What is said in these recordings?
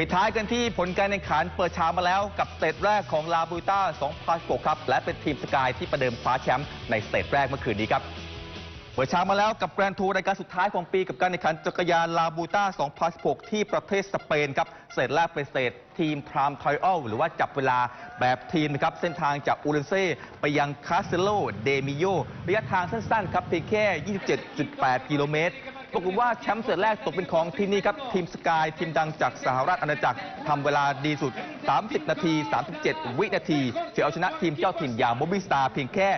ปิดท้ายกันที่ผลการแข่งขันเปิดฉากมาแล้วกับสเตจแรกของลาบูต้า2016ครับ และเป็นทีมสกายที่ประเดิมคว้าแชมป์ในสเตจแรกเมื่อคืนนี้ครับ ปิดฉากมาแล้วกับแกรนทัวร์รายการสุดท้ายของปีกับการแข่งขันจักรยานลาบูต้า 2016 ที่ประเทศสเปนครับเตจแรกเป็นเตจทีมทรามไทออลหรือว่าจับเวลาแบบทีมนะครับ เส้นทางจากอูเรนเซ่ไปยังคาสเซโลเดมิโยระยะทางสั้นๆครับเพียงแค่ 27.8 กิโลเมตรปรากฏว่าแชมป์เซตแรกตกเป็นของทีมนี้ครับ ทีมสกาย ทีมดังจากสหรัฐอาณาจักรทำเวลาดีสุด 30 นาที 37 วินาทีเฉือนเอาชนะทีมเจ้าถิ่นอย่างโมบิสตาเพียงแค่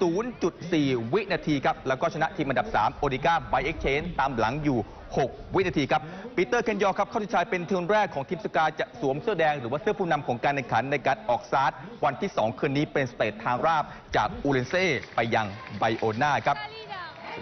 0.4 วินาทีครับ แล้วก็ชนะทีมอันดับ 3 โอดิก้าไบเอ็กเชนตามหลังอยู่ 6 วินาทีครับปีเตอร์เคนยอครับเข้าที่ชายเป็นทีมแรกของทีมสกาจะสวมเสื้อแดงหรือว่าเสื้อผู้นำของการแข่งขันในการออกซาร์วันที่ 2 คืนนี้เป็นสเตททางราบจากอูเรนเซ่ไปยังไบโอนาครับ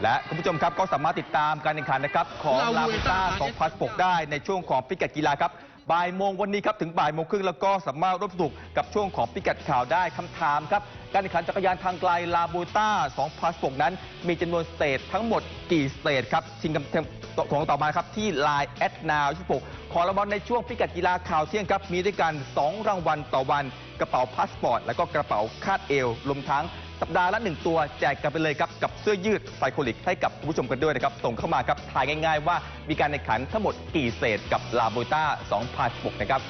และคุณผู้ชมครับก็สามารถติดตามการแข่งขันนะครับของลาบูต้า2016 ได้ในช่วงของพิกัดกีฬาครับบ่ายโมงวันนี้ครับถึงบ่ายโมงครึ่งแล้วก็สามารถร่วมสนุกกับช่วงของพิกัดข่าวได้คำถามครับ การแข่งขันจักรยานทางไกลลาบูต้า2016 นั้น มีจำนวนสเตจทั้งหมดกี่สเตจครับชิงคำของต่อมาครับที่ Line แอดนาว26ของรางวัลในช่วงพิกัดกีฬาข่าวเที่ยงครับ มีด้วยกัน 2 รางวัลต่อวันกระเป๋าพาสปอร์ต และก็กระเป๋าคาดเอวรวมทั้ง สัปดาห์ละ 1 ตัวแจกกันไปเลยครับ กับเสื้อยืดไซโคลิกให้กับผู้ชมกันด้วยนะครับ ส่งเข้ามาครับทายง่าย ๆ ว่ามีการแข่งขันทั้งหมดกี่เศษกับลาโบต้า2016นะครับ